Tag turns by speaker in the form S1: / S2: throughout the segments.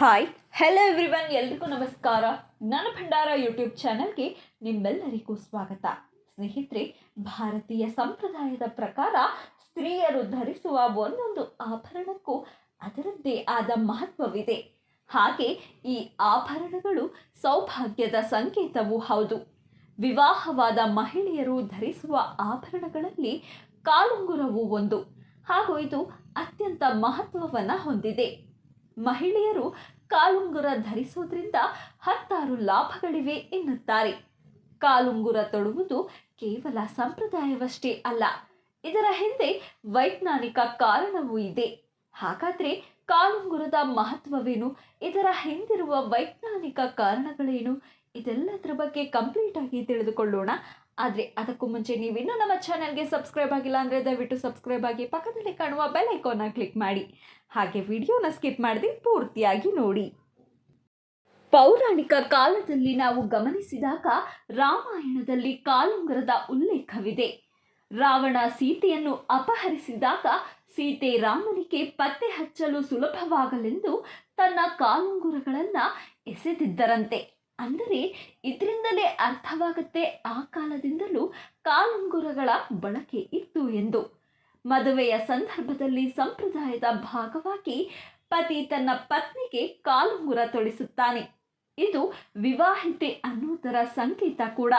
S1: Hi hello everyone ಎಲ್ರಿಗೂ ನಮಸ್ಕಾರ. ನನ್ನ ಭಂಡಾರ ಯೂಟ್ಯೂಬ್ ಚಾನಲ್ಗೆ ನಿಮ್ಮೆಲ್ಲರಿಗೂ ಸ್ವಾಗತ. ಸ್ನೇಹಿತರೆ, ಭಾರತೀಯ ಸಂಪ್ರದಾಯದ ಪ್ರಕಾರ ಸ್ತ್ರೀಯರು ಧರಿಸುವ ಒಂದೊಂದು ಆಭರಣಕ್ಕೂ ಅದರದ್ದೇ ಆದ ಮಹತ್ವವಿದೆ. ಹಾಗೆ ಈ ಆಭರಣಗಳು ಸೌಭಾಗ್ಯದ ಸಂಕೇತವೂ ಹೌದು. ವಿವಾಹವಾದ ಮಹಿಳೆಯರು ಧರಿಸುವ ಆಭರಣಗಳಲ್ಲಿ ಕಾಲುಂಗುರವು ಒಂದು. ಹಾಗೂ ಇದು ಅತ್ಯಂತ ಮಹತ್ವವನ್ನು ಹೊಂದಿದೆ. ಮಹಿಳೆಯರು ಕಾಲುಂಗುರ ಧರಿಸೋದ್ರಿಂದ ಹತ್ತಾರು ಲಾಭಗಳಿವೆ ಎನ್ನುತ್ತಾರೆ. ಕಾಲುಂಗುರ ತೊಡುವುದು ಕೇವಲ ಸಂಪ್ರದಾಯವಷ್ಟೇ ಅಲ್ಲ, ಇದರ ಹಿಂದೆ ವೈಜ್ಞಾನಿಕ ಕಾರಣವೂ ಇದೆ. ಹಾಗಾದ್ರೆ ಕಾಲುಂಗುರದ ಮಹತ್ವವೇನು? ಇದರ ಹಿಂದಿರುವ ವೈಜ್ಞಾನಿಕ ಕಾರಣಗಳೇನು? ಇದೆಲ್ಲದರ ಬಗ್ಗೆ ಕಂಪ್ಲೀಟ್ ಆಗಿ ತಿಳಿದುಕೊಳ್ಳೋಣ. ಆದರೆ ಅದಕ್ಕೂ ಮುಂಚೆ ನೀವಿನ್ನೂ ನಮ್ಮ ಚಾನಲ್ಗೆ ಸಬ್ಸ್ಕ್ರೈಬ್ ಆಗಿಲ್ಲ ಅಂದರೆ ದಯವಿಟ್ಟು ಸಬ್ಸ್ಕ್ರೈಬ್ ಆಗಿ ಪಕ್ಕದಲ್ಲಿ ಕಾಣುವ ಬೆಲ್ ಐಕಾನ್ನ ಕ್ಲಿಕ್ ಮಾಡಿ. ಹಾಗೆ ವಿಡಿಯೋನ ಸ್ಕಿಪ್ ಮಾಡದೆ ಪೂರ್ತಿಯಾಗಿ ನೋಡಿ. ಪೌರಾಣಿಕ ಕಾಲದಲ್ಲಿ ನಾವು ಗಮನಿಸಿದಾಗ ರಾಮಾಯಣದಲ್ಲಿ ಕಾಲುಂಗರದ ಉಲ್ಲೇಖವಿದೆ. ರಾವಣ ಸೀತೆಯನ್ನು ಅಪಹರಿಸಿದಾಗ ಸೀತೆ ರಾಮನಿಗೆ ಪತ್ತೆ ಹಚ್ಚಲು ಸುಲಭವಾಗಲೆಂದು ತನ್ನ ಕಾಲುಂಗುರಗಳನ್ನು ಎಸೆದಿದ್ದರಂತೆ. ಅಂದರೆ ಇದರಿಂದಲೇ ಅರ್ಥವಾಗುತ್ತೆ ಆ ಕಾಲದಿಂದಲೂ ಕಾಲುಂಗುರಗಳ ಬಳಕೆ ಇತ್ತು ಎಂದು. ಮದುವೆಯ ಸಂದರ್ಭದಲ್ಲಿ ಸಂಪ್ರದಾಯದ ಭಾಗವಾಗಿ ಪತಿ ತನ್ನ ಪತ್ನಿಗೆ ಕಾಲುಂಗುರ ತೊಡಿಸುತ್ತಾನೆ. ಇದು ವಿವಾಹಿತೆ ಅನ್ನುವುದರ ಸಂಕೇತ ಕೂಡ.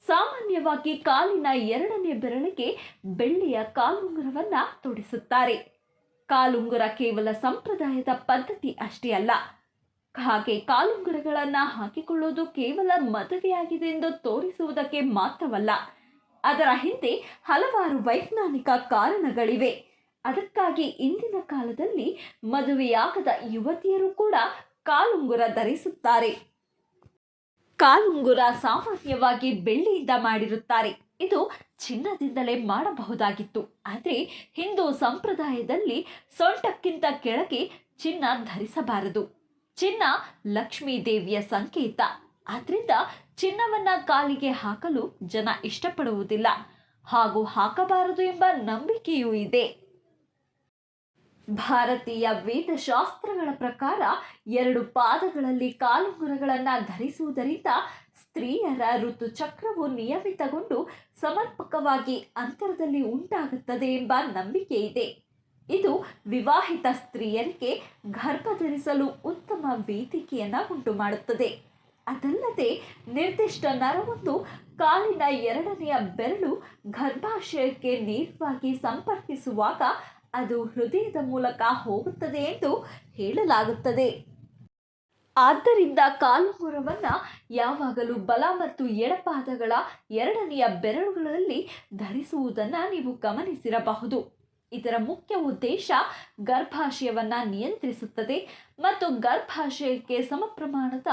S1: ಸಾಮಾನ್ಯವಾಗಿ ಕಾಲಿನ ಎರಡನೇ ಬೆರಳಿಗೆ ಬೆಳ್ಳಿಯ ಕಾಲುಂಗುರವನ್ನು ತೊಡಿಸುತ್ತಾರೆ. ಕಾಲುಂಗುರ ಕೇವಲ ಸಂಪ್ರದಾಯದ ಪದ್ಧತಿ ಅಷ್ಟೇ ಅಲ್ಲ. ಹಾಗೆ ಕಾಲುಂಗುರಗಳನ್ನು ಹಾಕಿಕೊಳ್ಳುವುದು ಕೇವಲ ಮದುವೆಯಾಗಿದೆ ಎಂದು ತೋರಿಸುವುದಕ್ಕೆ ಮಾತ್ರವಲ್ಲ, ಅದರ ಹಿಂದೆ ಹಲವಾರು ವೈಜ್ಞಾನಿಕ ಕಾರಣಗಳಿವೆ. ಅದಕ್ಕಾಗಿ ಇಂದಿನ ಕಾಲದಲ್ಲಿ ಮದುವೆಯಾಗದ ಯುವತಿಯರು ಕೂಡ ಕಾಲುಂಗುರ ಧರಿಸುತ್ತಾರೆ. ಕಾಲುಂಗುರ ಸಾಮಾನ್ಯವಾಗಿ ಬೆಳ್ಳಿಯಿಂದ ಮಾಡಿರುತ್ತಾರೆ. ಇದು ಚಿನ್ನದಿಂದಲೇ ಮಾಡಬಹುದಾಗಿತ್ತು. ಆದರೆ ಹಿಂದೂ ಸಂಪ್ರದಾಯದಲ್ಲಿ ಸೊಂಟಕ್ಕಿಂತ ಕೆಳಗೆ ಚಿನ್ನ ಧರಿಸಬಾರದು. ಚಿನ್ನ ಲಕ್ಷ್ಮೀ ದೇವಿಯ ಸಂಕೇತ. ಆದ್ರಿಂದ ಚಿನ್ನವನ್ನ ಕಾಲಿಗೆ ಹಾಕಲು ಜನ ಇಷ್ಟಪಡುವುದಿಲ್ಲ. ಹಾಗೂ ಹಾಕಬಾರದು ಎಂಬ ನಂಬಿಕೆಯೂ ಇದೆ. ಭಾರತೀಯ ವೇದಶಾಸ್ತ್ರಗಳ ಪ್ರಕಾರ ಎರಡು ಪಾದಗಳಲ್ಲಿ ಕಾಲುಂಗುರಗಳನ್ನು ಧರಿಸುವುದರಿಂದ ಸ್ತ್ರೀಯರ ಋತುಚಕ್ರವು ನಿಯಮಿತಗೊಂಡು ಸಮರ್ಪಕವಾಗಿ ಅಂತರದಲ್ಲಿ ಉಂಟಾಗುತ್ತದೆ ಎಂಬ ನಂಬಿಕೆ ಇದೆ. ಇದು ವಿವಾಹಿತ ಸ್ತ್ರೀಯರಿಗೆ ಗರ್ಭ ಧರಿಸಲು ಉತ್ತಮ ವೇದಿಕೆಯನ್ನು ಉಂಟು ಮಾಡುತ್ತದೆ ಅದಲ್ಲದೆ ನಿರ್ದಿಷ್ಟ ನರವೊಂದು ಕಾಲಿನ ಎರಡನೆಯ ಬೆರಳು ಗರ್ಭಾಶಯಕ್ಕೆ ನೇರವಾಗಿ ಸಂಪರ್ಕಿಸುವಾಗ ಅದು ಹೃದಯದ ಮೂಲಕ ಹೋಗುತ್ತದೆ ಎಂದು ಹೇಳಲಾಗುತ್ತದೆ. ಆದ್ದರಿಂದ ಕಾಲುಮುರವನ್ನು ಯಾವಾಗಲೂ ಬಲ ಮತ್ತು ಎಡಪಾದಗಳ ಎರಡನೆಯ ಬೆರಳುಗಳಲ್ಲಿ ಧರಿಸುವುದನ್ನು ನೀವು ಗಮನಿಸಿರಬಹುದು. ಇದರ ಮುಖ್ಯ ಉದ್ದೇಶ ಗರ್ಭಾಶಯವನ್ನು ನಿಯಂತ್ರಿಸುತ್ತದೆ ಮತ್ತು ಗರ್ಭಾಶಯಕ್ಕೆ ಸಮ ಪ್ರಮಾಣದ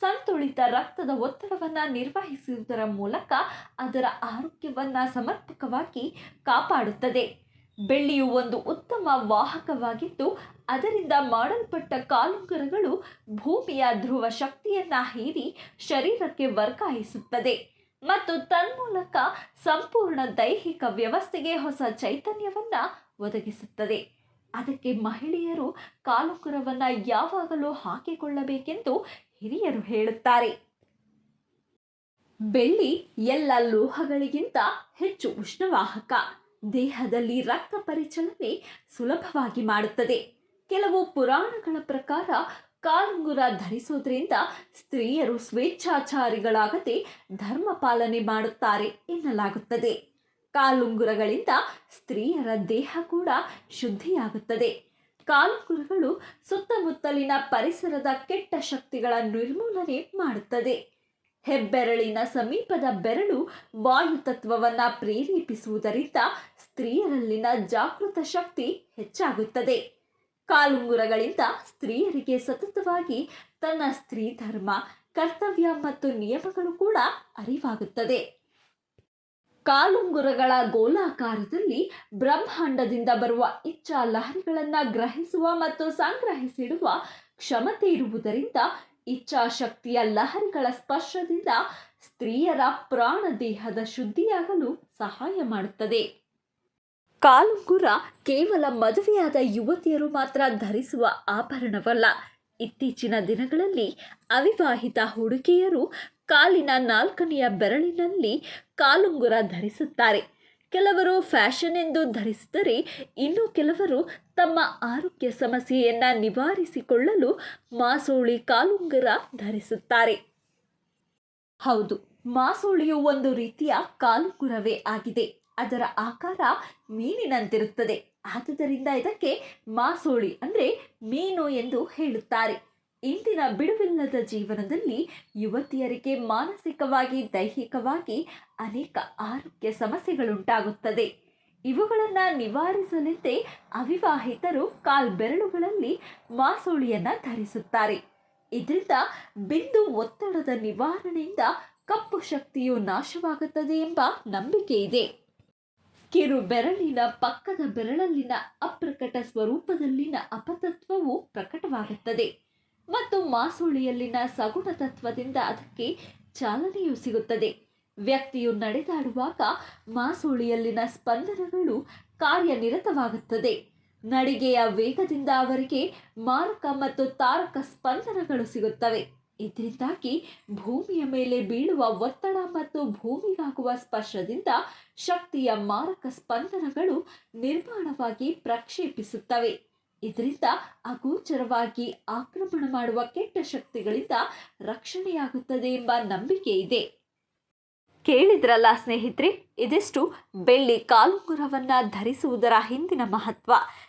S1: ಸಂತುಲಿತ ರಕ್ತದ ಒತ್ತಡವನ್ನು ನಿರ್ವಹಿಸುವುದರ ಮೂಲಕ ಅದರ ಆರೋಗ್ಯವನ್ನು ಸಮರ್ಪಕವಾಗಿ ಕಾಪಾಡುತ್ತದೆ. ಬೆಳ್ಳಿಯು ಒಂದು ಉತ್ತಮ ವಾಹಕವಾಗಿದ್ದು, ಅದರಿಂದ ಮಾಡಲ್ಪಟ್ಟ ಕಾಲುಂಗರಗಳು ಭೂಮಿಯ ಧ್ರುವ ಶಕ್ತಿಯನ್ನು ಹೀರಿ ಶರೀರಕ್ಕೆ ವರ್ಗಾಯಿಸುತ್ತದೆ. ಮತ್ತು ತನ್ಮೂಲಕ ಸಂಪೂರ್ಣ ದೈಹಿಕ ವ್ಯವಸ್ಥೆಗೆ ಹೊಸ ಚೈತನ್ಯವನ್ನು ಒದಗಿಸುತ್ತದೆ. ಅದಕ್ಕೆ ಮಹಿಳೆಯರು ಕಾಲುಕುರವನ್ನು ಯಾವಾಗಲೂ ಹಾಕಿಕೊಳ್ಳಬೇಕೆಂದು ಹಿರಿಯರು ಹೇಳುತ್ತಾರೆ. ಬೆಳ್ಳಿ ಎಲ್ಲ ಲೋಹಗಳಿಗಿಂತ ಹೆಚ್ಚು ಉಷ್ಣವಾಹಕ. ದೇಹದಲ್ಲಿ ರಕ್ತ ಪರಿಚಲನೆ ಸುಲಭವಾಗಿ ಮಾಡುತ್ತದೆ. ಕೆಲವು ಪುರಾಣಗಳ ಪ್ರಕಾರ ಕಾಲುಂಗುರ ಧರಿಸುವುದರಿಂದ ಸ್ತ್ರೀಯರು ಸ್ವೇಚ್ಛಾಚಾರಿಗಳಾಗದೆ ಧರ್ಮ ಪಾಲನೆ ಮಾಡುತ್ತಾರೆ ಎನ್ನಲಾಗುತ್ತದೆ. ಕಾಲುಂಗುರಗಳಿಂದ ಸ್ತ್ರೀಯರ ದೇಹ ಕೂಡ ಶುದ್ಧಿಯಾಗುತ್ತದೆ. ಕಾಲುಂಗುರಗಳು ಸುತ್ತಮುತ್ತಲಿನ ಪರಿಸರದ ಕೆಟ್ಟ ಶಕ್ತಿಗಳ ನಿರ್ಮೂಲನೆ ಮಾಡುತ್ತದೆ. ಹೆಬ್ಬೆರಳಿನ ಸಮೀಪದ ಬೆರಳು ವಾಯುತತ್ವವನ್ನು ಪ್ರೇರೇಪಿಸುವುದರಿಂದ ಸ್ತ್ರೀಯರಲ್ಲಿನ ಜಾಗೃತ ಶಕ್ತಿ ಹೆಚ್ಚಾಗುತ್ತದೆ. ಕಾಲುಂಗುರಗಳಿಂದ ಸ್ತ್ರೀಯರಿಗೆ ಸತತವಾಗಿ ತನ್ನ ಸ್ತ್ರೀ ಧರ್ಮ, ಕರ್ತವ್ಯ ಮತ್ತು ನಿಯಮಗಳು ಕೂಡ ಅರಿವಾಗುತ್ತದೆ. ಕಾಲುಂಗುರಗಳ ಗೋಲಾಕಾರದಲ್ಲಿ ಬ್ರಹ್ಮಾಂಡದಿಂದ ಬರುವ ಇಚ್ಛಾ ಲಹರಿಗಳನ್ನು ಗ್ರಹಿಸುವ ಮತ್ತು ಸಂಗ್ರಹಿಸಿಡುವ ಕ್ಷಮತೆ ಇರುವುದರಿಂದ ಇಚ್ಛಾಶಕ್ತಿಯ ಲಹರಿಗಳ ಸ್ಪರ್ಶದಿಂದ ಸ್ತ್ರೀಯರ ಪ್ರಾಣ ದೇಹದ ಶುದ್ಧಿಯಾಗಲು ಸಹಾಯ ಮಾಡುತ್ತದೆ. ಕಾಲುಂಗುರ ಕೇವಲ ಮದುವೆಯಾದ ಯುವತಿಯರು ಮಾತ್ರ ಧರಿಸುವ ಆಭರಣವಲ್ಲ. ಇತ್ತೀಚಿನ ದಿನಗಳಲ್ಲಿ ಅವಿವಾಹಿತ ಹುಡುಗಿಯರು ಕಾಲಿನ ನಾಲ್ಕನೆಯ ಬೆರಳಿನಲ್ಲಿ ಕಾಲುಂಗುರ ಧರಿಸುತ್ತಾರೆ. ಕೆಲವರು ಫ್ಯಾಷನ್ ಎಂದು ಧರಿಸಿದರೆ ಇನ್ನು ಕೆಲವರು ತಮ್ಮ ಆರೋಗ್ಯ ಸಮಸ್ಯೆಯನ್ನು ನಿವಾರಿಸಿಕೊಳ್ಳಲು ಮಾಸೋಳಿ ಕಾಲುಂಗುರ ಧರಿಸುತ್ತಾರೆ. ಹೌದು, ಮಾಸೋಳಿಯು ಒಂದು ರೀತಿಯ ಕಾಲುಂಗುರವೇ ಆಗಿದೆ. ಅದರ ಆಕಾರ ಮೀನಿನಂತಿರುತ್ತದೆ. ಆದುದರಿಂದ ಇದಕ್ಕೆ ಮಾಸೋಳಿ ಅಂದರೆ ಮೀನು ಎಂದು ಹೇಳುತ್ತಾರೆ. ಇಂದಿನ ಬಿಡುವಿಲ್ಲದ ಜೀವನದಲ್ಲಿ ಯುವತಿಯರಿಗೆ ಮಾನಸಿಕವಾಗಿ, ದೈಹಿಕವಾಗಿ ಅನೇಕ ಆರೋಗ್ಯ ಸಮಸ್ಯೆಗಳುಂಟಾಗುತ್ತದೆ. ಇವುಗಳನ್ನು ನಿವಾರಿಸಲೆಂದೇ ಅವಿವಾಹಿತರು ಕಾಲ್ಬೆರಳುಗಳಲ್ಲಿ ಮಾಸೋಳಿಯನ್ನು ಧರಿಸುತ್ತಾರೆ. ಇದರಿಂದ ಬಿಂದು ಒತ್ತಡದ ನಿವಾರಣೆಯಿಂದ ಕಪ್ಪು ಶಕ್ತಿಯು ನಾಶವಾಗುತ್ತದೆ ಎಂಬ ನಂಬಿಕೆ ಇದೆ ಕಿರು ಬೆರಳಿನ ಪಕ್ಕದ ಬೆರಳಲ್ಲಿನ ಅಪ್ರಕಟ ಸ್ವರೂಪದಲ್ಲಿನ ಅಪತತ್ವವು ಪ್ರಕಟವಾಗುತ್ತದೆ. ಮತ್ತು ಮಾಸುಳಿಯಲ್ಲಿನ ಸಗುಣ ತತ್ವದಿಂದ ಅದಕ್ಕೆ ಚಾಲನೆಯು ಸಿಗುತ್ತದೆ. ವ್ಯಕ್ತಿಯು ನಡೆದಾಡುವಾಗ ಮಾಸುಳಿಯಲ್ಲಿನ ಸ್ಪಂದನಗಳು ಕಾರ್ಯನಿರತವಾಗುತ್ತದೆ. ನಡಿಗೆಯ ವೇಗದಿಂದ ಅವರಿಗೆ ಮಾರಕ ಮತ್ತು ತಾರಕ ಸ್ಪಂದನಗಳು ಸಿಗುತ್ತವೆ. ಇದರಿಂದಾಗಿ ಭೂಮಿಯ ಮೇಲೆ ಬೀಳುವ ಒತ್ತಡ ಮತ್ತು ಭೂಮಿಗಾಗುವ ಸ್ಪರ್ಶದಿಂದ ಶಕ್ತಿಯ ಮಾರಕ ಸ್ಪಂದನಗಳು ನಿರ್ಮಾಣವಾಗಿ ಪ್ರಕ್ಷೇಪಿಸುತ್ತವೆ. ಇದರಿಂದ ಅಗೋಚರವಾಗಿ ಆಕ್ರಮಣ ಮಾಡುವ ಕೆಟ್ಟ ಶಕ್ತಿಗಳಿಂದ ರಕ್ಷಣೆಯಾಗುತ್ತದೆ ಎಂಬ ನಂಬಿಕೆ ಇದೆ. ಕೇಳಿದ್ರಲ್ಲ ಸ್ನೇಹಿತರೆ, ಇದಿಷ್ಟು ಬೆಳ್ಳಿ ಕಾಲುಂಗುರವನ್ನು ಧರಿಸುವುದರ ಹಿಂದಿನ ಮಹತ್ವ.